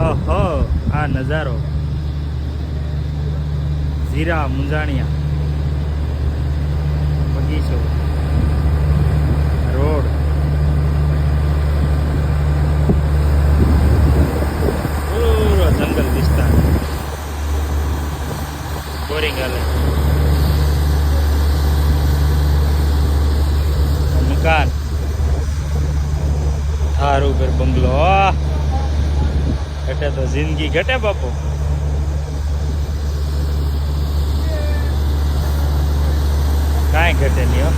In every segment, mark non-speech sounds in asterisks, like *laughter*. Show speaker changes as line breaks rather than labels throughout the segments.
ઓહો આ નજારો. ઝીરા મુંજાણિયા બગીચો. રોડ. ઘટે તો જિંદગી ઘટે બાપુ. કાંઈ ઘટે નહીં હો.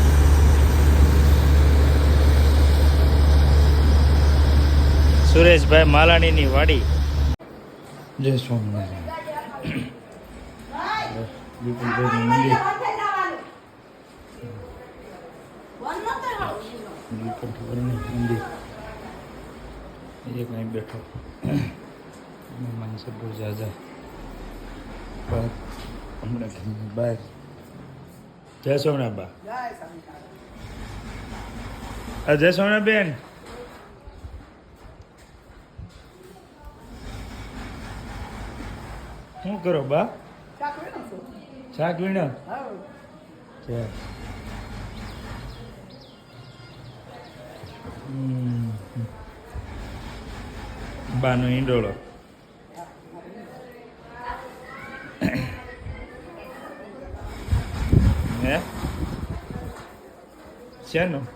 સુરેશભાઈ માલાણીની વાડી. જય સ્વામિનારાયણ. મંદિર. એ કાંઈ બેઠો. ઝાઝા. બહાર હમણાં ઘરની બહાર જય સોમનાથ બા જય સોમનાથ બેન શું કરો બા? શાક વીણો. બાનો ઈંડોળો. હે શેનું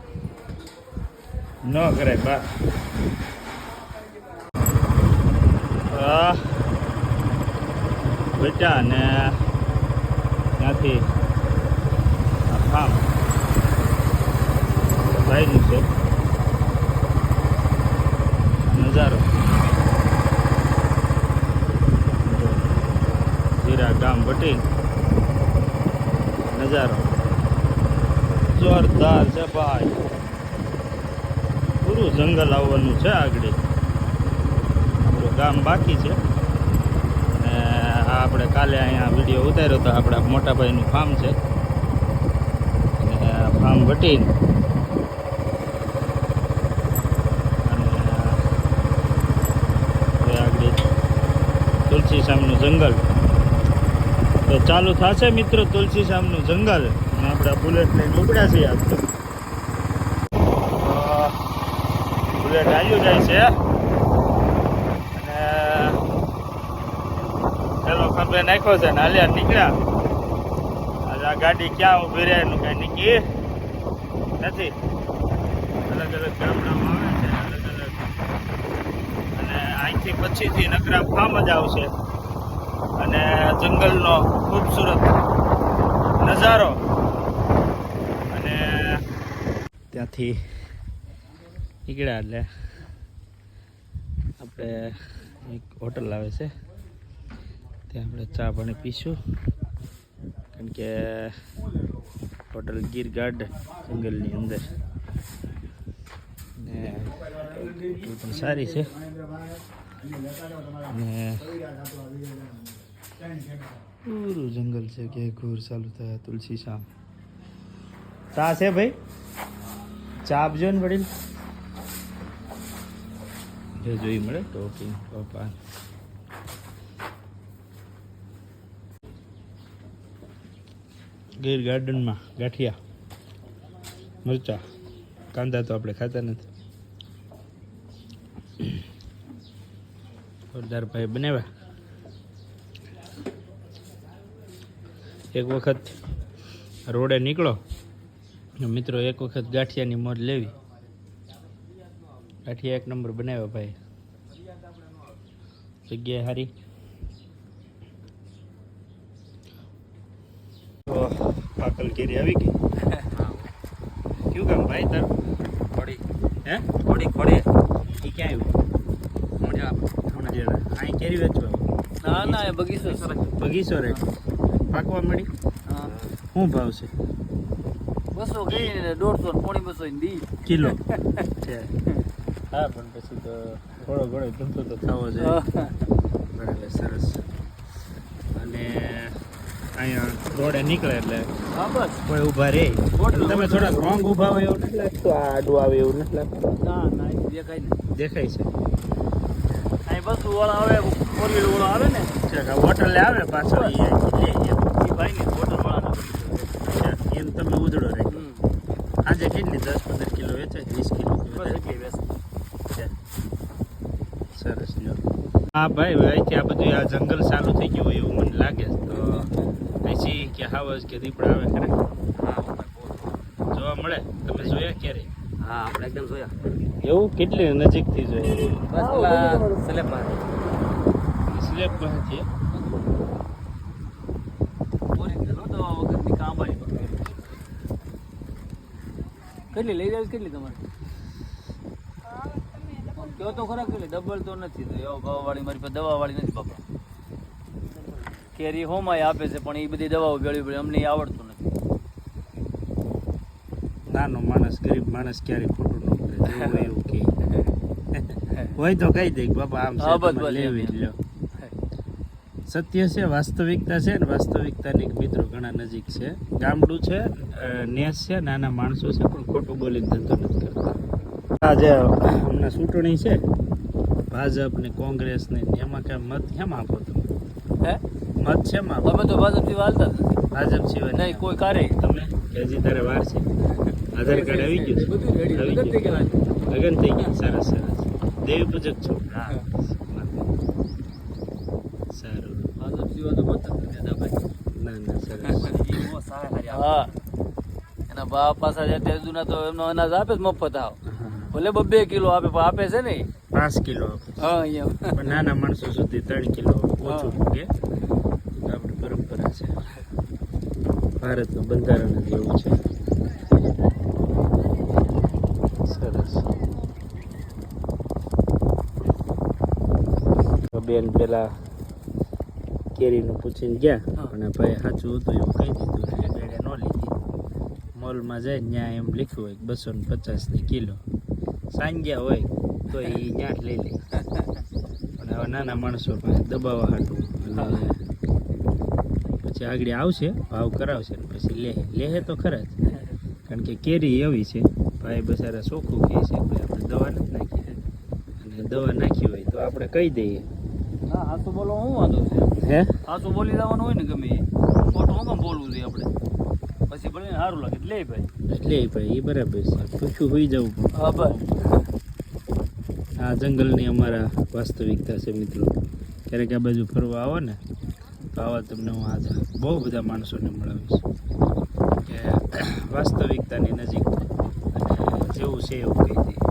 ન કરાય બા આ બેટા ને ત્યાંથી આ ફાર્મ ભાઈનું છે નજારો જીરા ગામ ભટી નજારો જોરદાર છે ભાઈ. પૂરું જંગલ આવવાનું છે આગળ. આપણું ગામ બાકી છે. અને આ આપણે કાલે અહીંયા વીડિયો ઉતાર્યો તો આપણા મોટાભાઈનું ફાર્મ છે. અને ફાર્મ વટીને તુલસી સામનું જંગલ. તો ચાલુ થશે મિત્રો તુલસી શામનું જંગલ. અને આપણે બુલેટ લઈને ઉપડ્યા છીએ આજ તો. બુલેટ આવ્યું જાય છે. પેલો ખંભે નાખ્યો છે ને હાલ્યા નીકળ્યા. આજે આ ગાડી ક્યાં ઊભી રહે એનું કઈ નીકળી નથી. અલગ અલગ ગામડામાં આવે છે, અલગ અલગ. અને અહીંથી પછીથી નકરા ફાર્મ જ આવશે. અને જંગલનો ખૂબસૂરત નજારો. અને ત્યાંથી નીકળ્યા એટલે આપણે એક હોટલ આવે છે. ત્યાં આપણે ચા પાણી પીશું. કારણ કે હોટલ ગીર ગાર્ડન જંગલની અંદર. પણ સારી છે. અને પૂરું જંગલ છે કે ઘોર ચાલુ થયા તુલસી શામ. ચા છે ભાઈ? ચા આપજો ને વડીલ. જો જોઈ મળે? ટોપી પપ્પા ગીર ગાર્ડનમાં ગાંઠિયા મરચા. કાંદા તો આપણે ખાતા નથી. જોરદાર ભાઈ બનાવ્યા એક વખત રોડે નીકળો મિત્રો એક વખત ગાંઠિયાની મોજ લેવી. ગાંઠિયા એક નંબર બનાવ્યો ભાઈ. જગ્યાએ સારી ઓહ, પાકલ કેરી આવી ગઈ? કયું કામ ભાઈ તારું?
ખોડી.
હે?
ખોડી ખોડી.
એ ક્યાં આવ્યું? કેરી વેચવા.
ના ના એ બગીચો.
બગીચો રે પાકવા મળી? શું ભાવ છે?
બસો કઈ ને દોઢસો પોણી બસો ની દી.
કિલો. *laughs* છે. હા પણ પછી તો થોડો ઘણો ધંધો તો થવો જોઈએ. બરાબર સરસ. અને અહીંયા રોડે નીકળે એટલે
હા બસ.
કોઈ ઊભા રહે તમે થોડા રોંગ ઊભા હોય એવું નથી લાગતું? આ આડું આવે એવું નથી લાગતું?
ના ના દેખાય ને
દેખાય છે.
અહીં બસો આવે ફોર વ્હીલ આવે ને
હોટલ આવે એ.
એ ભાઈ ને હોટલ વાળા
એમ તમે ઉધડો રાખ્યો આજે કેટલી દસ પંદર કિલો વેચે વીસ કિલો
એટલી બેસ
સરસ હા ભાઈ અહીંથી આ બધું આ જંગલ ચાલુ થઈ ગયું હોય એવું મને લાગે છે. તો અહીંથી કે હાવજ કે દીપડા આવે ખરે? જોવા મળે? તમે જોયા. ક્યારે
હા આપણે એકદમ જોયા.
એવું કેટલી નજીકથી જોઈએ?
બસ સ્લેબમાં સ્લેબ
પાસેથી
કેટલી લઈ જાય કેટલી તમારે? કયો તો ખરા કેટલી ડબલ તો નથી તો એવો ભાવ વાળી મારી પાસે દવા વાળી નથી બાપા કેરી હોમાય આપે છે પણ એ બધી દવાઓ ભેળવી પડે અમને આવડતું નથી.
નાનો માણસ ગરીબ માણસ ક્યારે એવું કે. *laughs* હોય તો કહી દે બાપા આમ છે લેવી
એમ, *laughs*
સત્ય છે વાસ્તવિકતા છે ને વાસ્તવિકતાની મિત્રો ઘણા નજીક છે. ગામડું છે નેસ છે નાના માણસો છે પણ ખોટું બોલીને ધંધો નથી કરતા. આ જે હમણાં ચૂંટણી છે ભાજપ ને કોંગ્રેસ ને એમાં કઈ મત કેમ આપો તમે?
હે?
મત છે?
અમે તો ભાજપથી વાલતા
ભાજપ સિવાય
નહીં કોઈ કાર્ય
તમે? હજી તારે વાર છે? આધાર કાર્ડ આવી ગયું. છે
બધું ready.
આવી
થઈ
ગયું. લગન થઈ ગયા સરસ સરસ દેવી પૂજક છો.
હા.
સારું.
જ.
ના ના સરસ. *laughs*
હા. એના બાપ પાસે અત્યારે જૂના તો એમનો અનાજ આપે જ મફત આવ. ભલે બબ્બે કિલો આપે પણ આપે છે ને?
પાંચ કિલો
હા અહીંયા.
પણ નાના માણસો સુધી ત્રણ કિલો ઓછું મૂકે આપણી પરંપરા છે. ભારતનું બંધારણ જ એવું છે. સરસ. બેન પેલા કેરીનું પૂછીને ગયા. અને ભાઈ સાચું હતું એવું કહી દીધું એટલે બેડે ન લીધી. મોલમાં જાય ત્યાં એમ લખ્યું હોય બસો ને પચાસની કિલો. સાંજ્યા હોય તો એ ત્યાં લઈ લે. પણ હવે નાના માણસો પાસે દબાવવા હાટું. અને પછી આગળ આવશે ભાવ કરાવશે પછી લેહે લેહે તો ખરા જ. કારણ કે કેરી એવી છે. ભાઈ બસારા ચોખ્ખું કહે છે કે આપણે દવા નથી નાખી અને દવા નાખી હોય તો આપણે કહી દઈએ.
હા હાચું બોલો હું વાંધો છે?
હે?
હાચું બોલી દેવાનું હોય ને ગમે ખોટું શું કેમ બોલવું જોઈએ આપણે? પછી ભલે સારું લાગે લે ભાઈ.
એટલે ભાઈ એ બરાબર છે. પૂછ્યું હોઈ જવું
હા ભાઈ.
આ જંગલની અમારા વાસ્તવિકતા છે મિત્રો. ક્યારેક આ બાજુ ફરવા આવો ને તો આવા તમને હું આજે બહુ બધા માણસોને મળાવીશ. કે વાસ્તવિકતાની નજીક અને જેવું છે એવું કહી દઈએ